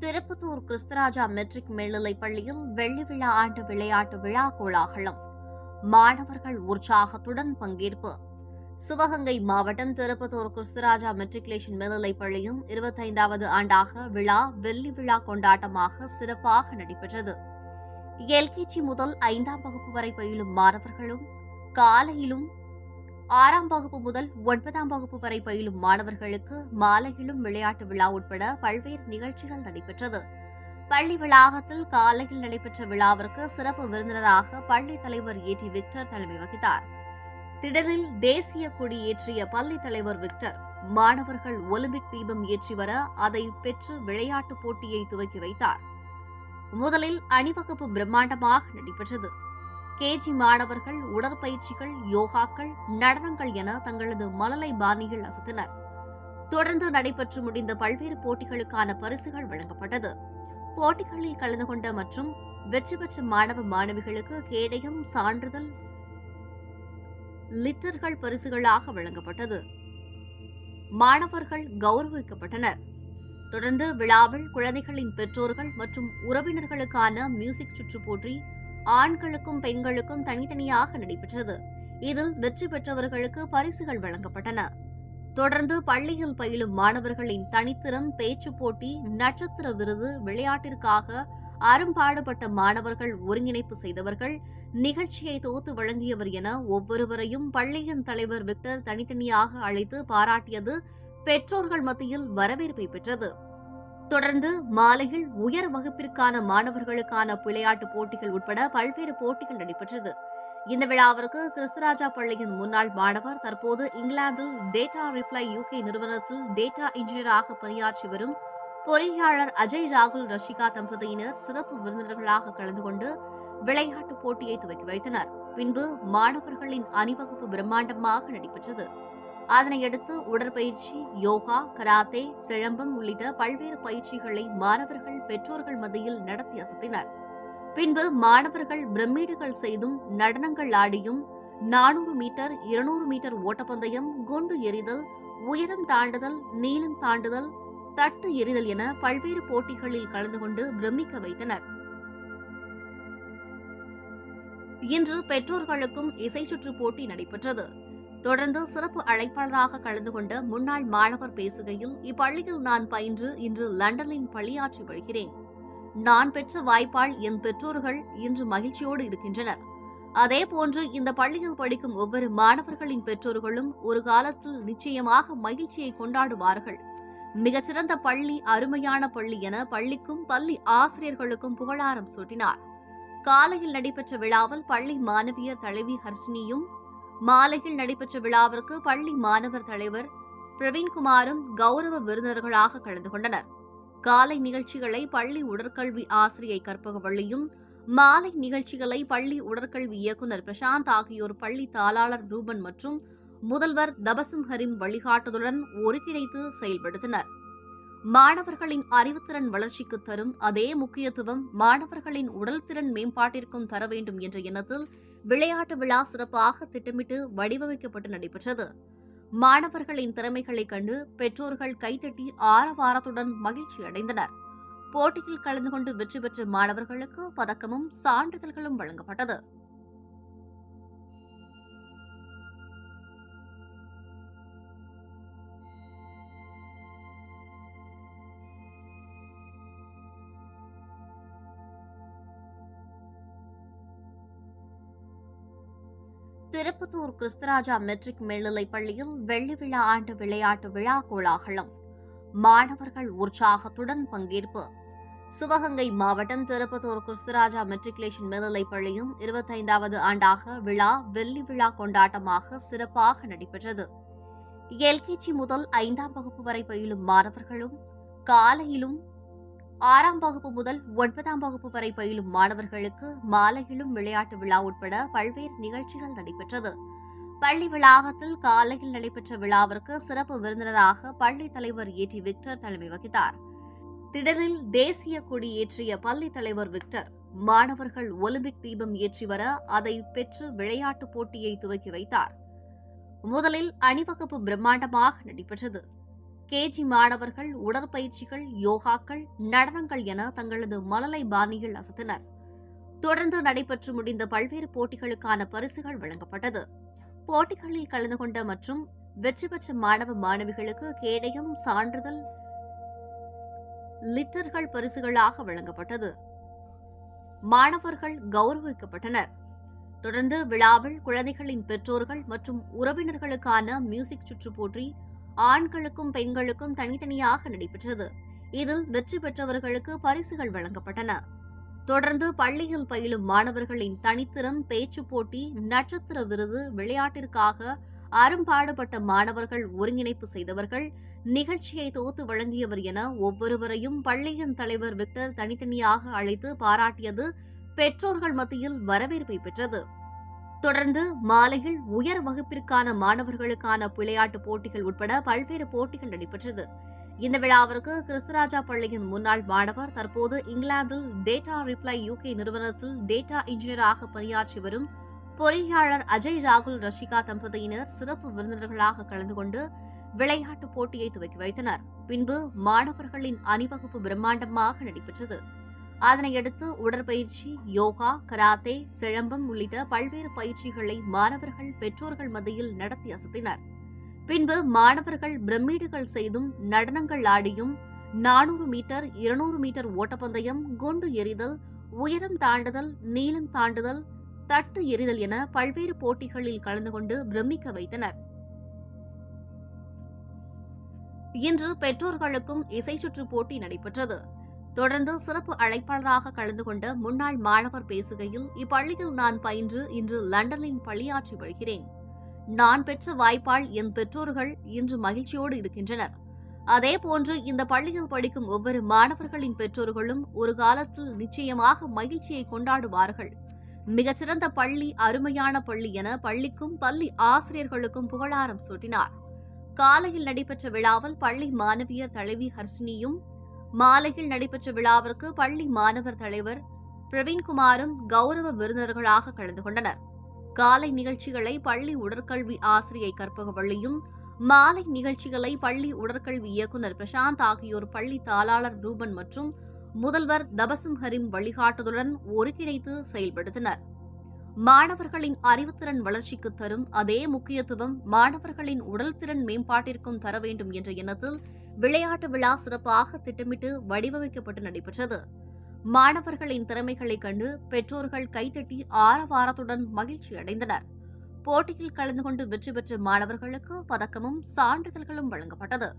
Tirupattur Kristharaja matric மேல்நிலைப் பள்ளியில் வெள்ளி விழா ஆண்டு விளையாட்டு விழா கோலாகலம். மாணவர்கள் உற்சாகத்துடன் பங்கேற்பு. சிவகங்கை மாவட்டம் திருப்பத்தூர் கிறிஸ்தராஜா மெட்ரிகுலேஷன் மேல்நிலைப் பள்ளியும் இருபத்தைந்தாவது ஆண்டாக விழா வெள்ளி விழா கொண்டாட்டமாக சிறப்பாக நடைபெற்றது. எல்கேஜி முதல் ஐந்தாம் வகுப்பு வரை பயிலும் மாணவர்களும் காலையிலும் ஆறாம் வகுப்பு முதல் ஒன்பதாம் வகுப்பு வரை பயிலும் மாணவர்களுக்கு மாலையிலும் விளையாட்டு விழா உட்பட பல்வேறு நிகழ்ச்சிகள் நடைபெற்றது. பள்ளி வளாகத்தில் காலையில் நடைபெற்ற விழாவிற்கு சிறப்பு விருந்தினராக பள்ளி தலைவர் ஏ டி விக்டர் தலைமை வகித்தார். திடலில் தேசிய கொடி ஏற்றிய பள்ளி தலைவர் விக்டர் மாணவர்கள் ஒலிம்பிக் தீபம் ஏற்றி வர அதை பெற்று விளையாட்டுப் போட்டியை துவக்கி வைத்தார். முதலில் அணிவகுப்பு பிரம்மாண்டமாக நடைபெற்றது. கேஜி மாணவர்கள் உடற்பயிற்சிகள் யோகாக்கள் நடனங்கள் என தங்களது மழலை பாணியில் அசத்தினர். தொடர்ந்து நடைபெற்று முடிந்த பல்வேறு போட்டிகளுக்கான பரிசுகள் வழங்கப்பட்டது. போட்டிகளில் கலந்து கொண்ட மற்றும் வெற்றி பெற்ற மாணவ மாணவிகளுக்கு கேடயம் சான்றிதழ் லிட்டர்கள் பரிசுகளாக வழங்கப்பட்டது. மாணவர்கள் கௌரவிக்கப்பட்டனர். தொடர்ந்து விழாவில் குழந்தைகளின் பெற்றோர்கள் மற்றும் உறவினர்களுக்கான மியூசிக் சுற்று போட்டி ஆண்களுக்கும் பெண்களுக்கும் தனித்தனியாக நடைபெற்றது. இதில் வெற்றி பெற்றவர்களுக்கு பரிசுகள் வழங்கப்பட்டன. தொடர்ந்து பள்ளியில் பயிலும் மாணவர்களின் தனித்திறம் பேச்சு போட்டி நட்சத்திர விருது விளையாட்டிற்காக அரும்பாடுபட்ட மாணவர்கள் ஒருங்கிணைப்பு செய்தவர்கள் நிகழ்ச்சியை தொகுத்து வழங்கியவர் என ஒவ்வொருவரையும் பள்ளியின் தலைவர் விக்டர் தனித்தனியாக அழைத்து பாராட்டியது பெற்றோர்கள் மத்தியில் வரவேற்பை பெற்றது. தொடர்ந்து மாலையில் உயர் வகுப்பிற்கான மாணவர்களுக்கான விளையாட்டு போட்டிகள் உட்பட பல்வேறு போட்டிகள் நடைபெற்றது. இந்த விழாவிற்கு கிறிஸ்தராஜா பள்ளியின் முன்னாள் மாணவர் தற்போது இங்கிலாந்தில் டேட்டா ரிப்ளை யூகே நிறுவனத்தில் டேட்டா இன்ஜினியராக பணியாற்றி வரும் பொறியாளர் அஜய் ராகுல் ரஷிகா தம்பதியினர் சிறப்பு விருந்தினர்களாக கலந்து கொண்டு விளையாட்டு போட்டியை துவக்கி வைத்தனர். பின்பு மாணவர்களின் அணிவகுப்பு பிரம்மாண்டமாக நடைபெற்றது. அதனையடுத்து உடற்பயிற்சி யோகா கராத்தே சிலம்பம் உள்ளிட்ட பல்வேறு பயிற்சிகளை மாணவர்கள் பெற்றோர்கள் மத்தியில் நடத்தி அசத்தினர். பின்பு மாணவர்கள் பிரமிடுகள் செய்தும் நடனங்கள் ஆடியும் நானூறு மீட்டர் இருநூறு மீட்டர் ஓட்டப்பந்தயம் குண்டு எறிதல் உயரம் தாண்டுதல் நீளம் தாண்டுதல் தட்டு எறிதல் என பல்வேறு போட்டிகளில் கலந்து கொண்டு பிரமிக்க வைத்தனர். இன்று பெற்றோர்களுக்கும் இசை சுற்று போட்டி நடைபெற்றது. தொடர்ந்து சிறப்பு அழைப்பாளராக கலந்து கொண்ட முன்னாள் மாணவர் பேசுகையில் இப்பள்ளியில் நான் பயின்று இன்று லண்டனில் பணியாற்றி வருகிறேன். நான் பெற்ற வாய்ப்பால் என் பெற்றோர்கள் இன்று மகிழ்ச்சியோடு இருக்கின்றனர். அதே போன்று இந்த பள்ளியில் படிக்கும் ஒவ்வொரு மாணவர்களின் பெற்றோர்களும் ஒரு காலத்தில் நிச்சயமாக மகிழ்ச்சியை கொண்டாடுவார்கள். மிகச்சிறந்த பள்ளி அருமையான பள்ளி என பள்ளிக்கும் பள்ளி ஆசிரியர்களுக்கும் புகழாரம் சூட்டினார். காலையில் நடைபெற்ற விழாவில் பள்ளி மாணவியர் தலைவி ஹர்ஷினியும் மாலையில் நடைபெற்ற விழாவிற்கு பள்ளி மாணவர் தலைவர் பிரவீன்குமாரும் கௌரவ விருந்தினர்களாக கலந்து கொண்டனர். காலை நிகழ்ச்சிகளை பள்ளி உடற்கல்வி ஆசிரியை கற்பகவள்ளியும் மாலை நிகழ்ச்சிகளை பள்ளி உடற்கல்வி இயக்குநர் பிரசாந்த் ஆகியோர் பள்ளி தாளாளர் ரூபன் மற்றும் முதல்வர் தபசும் ஹரிம் வழிகாட்டுதலுடன் ஒருங்கிணைத்து செயல்படுத்தினர். மாணவர்களின் அறிவுத்திறன் வளர்ச்சிக்கு தரும் அதே முக்கியத்துவம் மாணவர்களின் உடல் திறன் மேம்பாட்டிற்கும் தர வேண்டும் என்ற எண்ணத்தில் விளையாட்டு விழா சிறப்பாக திட்டமிட்டு வடிவமைக்கப்பட்டு நடைபெற்றது. மாணவர்களின் திறமைகளைக் கண்டு பெற்றோர்கள் கைத்தட்டி ஆரவாரத்துடன் மகிழ்ச்சி அடைந்தனர். போட்டியில் கலந்து கொண்டு வெற்றி பெற்ற மாணவர்களுக்கு பதக்கமும் சான்றிதழ்களும் வழங்கப்பட்டது. திருப்பத்தூர் கிறிஸ்தராஜா மெட்ரிக் மேல்நிலைப் பள்ளியில் வெள்ளி விழா ஆண்டு விளையாட்டு விழா கோலாகலம். மாணவர்கள் உற்சாகத்துடன் பங்கேற்பு. சிவகங்கை மாவட்டம் திருப்பத்தூர் கிறிஸ்தராஜா மெட்ரிகுலேஷன் மேல்நிலைப் பள்ளியும் இருபத்தைந்தாவது ஆண்டாக விழா வெள்ளி விழா கொண்டாட்டமாக சிறப்பாக நடைபெற்றது. எல்கேஜி முதல் ஐந்தாம் வகுப்பு வரை பயிலும் மாணவர்களும் காலையிலும் ஆறாம் வகுப்பு முதல் ஒன்பதாம் வகுப்பு வரை பயிலும் மாணவர்களுக்கு மாலையிலும் விளையாட்டு விழா உட்பட பல்வேறு நிகழ்ச்சிகள் நடைபெற்றது. பள்ளி வளாகத்தில் காலையில் நடைபெற்ற விழாவிற்கு சிறப்பு விருந்தினராக பள்ளி தலைவர் ஏ டி விக்டர் தலைமை வகித்தார். திடலில் தேசிய கொடி ஏற்றிய பள்ளி தலைவர் விக்டர் மாணவர்கள் ஒலிம்பிக் தீபம் ஏற்றி வர அதை பெற்று விளையாட்டுப் போட்டியை துவக்கி வைத்தார். முதலில் அணிவகுப்பு பிரம்மாண்டமாக நடைபெற்றது. கேஜி மாணவர்கள் உடற்பயிற்சிகள் யோகாக்கள் நடனங்கள் என தங்களது மழலை பாணியில் அசத்தினர். தொடர்ந்து நடைபெற்று முடிந்த பல்வேறு போட்டிகளுக்கான பரிசுகள் வழங்கப்பட்டது. போட்டிகளில் கலந்து கொண்ட மற்றும் வெற்றி பெற்ற மாணவ மாணவிகளுக்கு கேடயம் சான்றிதழ் லிட்டர்கள் பரிசுகளாக வழங்கப்பட்டது. மாணவர்கள் கௌரவிக்கப்பட்டனர். தொடர்ந்து விழாவில் குழந்தைகளின் பெற்றோர்கள் மற்றும் உறவினர்களுக்கான மியூசிக் சுற்று போட்டி ஆண்களுக்கும் பெண்களுக்கும் தனித்தனியாக நடைபெற்றது. இதில் வெற்றி பெற்றவர்களுக்கு பரிசுகள் வழங்கப்பட்டன. தொடர்ந்து பள்ளியில் பயிலும் மாணவர்களின் தனித்திறன் பேச்சு போட்டி நட்சத்திர விருது விளையாட்டிற்காக அரும்பாடுபட்ட மாணவர்கள் ஒருங்கிணைப்பு செய்தவர்கள் நிகழ்ச்சியை தொகுத்து வழங்கியவர் என ஒவ்வொருவரையும் பள்ளியின் தலைவர் விக்டர் தனித்தனியாக அழைத்து பாராட்டியது பெற்றோர்கள் மத்தியில் வரவேற்பை பெற்றது. தொடர்ந்து மாலையில் உயர் வகுப்பிற்கான மாணவர்களுக்கான விளையாட்டு போட்டிகள் உட்பட பல்வேறு போட்டிகள் நடைபெற்றது. இந்த விழாவிற்கு கிறிஸ்துராஜா பள்ளியின் முன்னாள் மாணவர் தற்போது இங்கிலாந்தில் டேட்டா ரிப்ளை யூகே நிறுவனத்தில் டேட்டா இன்ஜினியராக பணியாற்றி வரும் பொறியாளர் அஜய் ராகுல் ரஷிகா தம்பதியினர் சிறப்பு விருந்தினர்களாக கலந்து கொண்டு விளையாட்டுப் போட்டியை துவக்கி வைத்தனர். பின்பு மாணவர்களின் அணிவகுப்பு பிரம்மாண்டமாக நடைபெற்றது. அதனையடுத்து உடற்பயிற்சி யோகா கராத்தே சிலம்பம் உள்ளிட்ட பல்வேறு பயிற்சிகளை மாணவர்கள் பெற்றோர்கள் மத்தியில் நடத்தி அசத்தினர். பின்பு மாணவர்கள் பிரமிடுகள் செய்தும் நடனங்கள் ஆடியும் நானூறு மீட்டர் இருநூறு மீட்டர் ஓட்டப்பந்தயம் குண்டு எறிதல் உயரம் தாண்டுதல் நீளம் தாண்டுதல் தட்டு எறிதல் என பல்வேறு போட்டிகளில் கலந்து கொண்டு பிரமிக்க வைத்தனர். இன்று பெற்றோர்களுக்கும் இசை சுற்று போட்டி நடைபெற்றது. தொடர்ந்து சிறப்பு அழைப்பாளராக கலந்து கொண்ட முன்னாள் மாணவர் பேசுகையில் இப்பள்ளியில் நான் பயின்று இன்று லண்டனில் பணியாற்றி வருகிறேன். நான் பெற்ற வாய்ப்பால் என் பெற்றோர்கள் இன்று மகிழ்ச்சியோடு இருக்கின்றனர். அதே போன்று இந்த பள்ளியில் படிக்கும் ஒவ்வொரு மாணவர்களின் பெற்றோர்களும் ஒரு காலத்தில் நிச்சயமாக மகிழ்ச்சியை கொண்டாடுவார்கள். மிகச்சிறந்த பள்ளி அருமையான பள்ளி என பள்ளிக்கும் பள்ளி ஆசிரியர்களுக்கும் புகழாரம் சூட்டினார். காலையில் நடைபெற்ற விழாவில் பள்ளி மாணவியர் தலைவி ஹர்ஷினியும் மாலையில் நடைபெற்ற விழாவிற்கு பள்ளி மாணவர் தலைவர் பிரவீன்குமாரும் கௌரவ விருந்தினர்களாக கலந்து கொண்டனர். காலை நிகழ்ச்சிகளை பள்ளி உடற்கல்வி ஆசிரியை கற்பகவள்ளியும் மாலை நிகழ்ச்சிகளை பள்ளி உடற்கல்வி இயக்குநர் பிரசாந்த் ஆகியோர் பள்ளி தாளாளர் ரூபன் மற்றும் முதல்வர் தபசம் ஹரிம் வழிகாட்டுதலுடன் ஒருங்கிணைத்து செயல்படுத்தினர். மாணவர்களின் அறிவுத்திறன் வளர்ச்சிக்கு தரும் அதே முக்கியத்துவம் மாணவர்களின் உடல் திறன் மேம்பாட்டிற்கும் தர வேண்டும் என்ற எண்ணத்தில் விளையாட்டு விழா சிறப்பாக திட்டமிட்டு வடிவமைக்கப்பட்டு நடைபெற்றது. மாணவர்களின் திறமைகளைக் கண்டு பெற்றோர்கள் கைத்தட்டி ஆரவாரத்துடன் மகிழ்ச்சி அடைந்தனர். போட்டியில் கலந்து கொண்டு வெற்றி பெற்ற மாணவர்களுக்கு பதக்கமும் சான்றிதழ்களும் வழங்கப்பட்டது.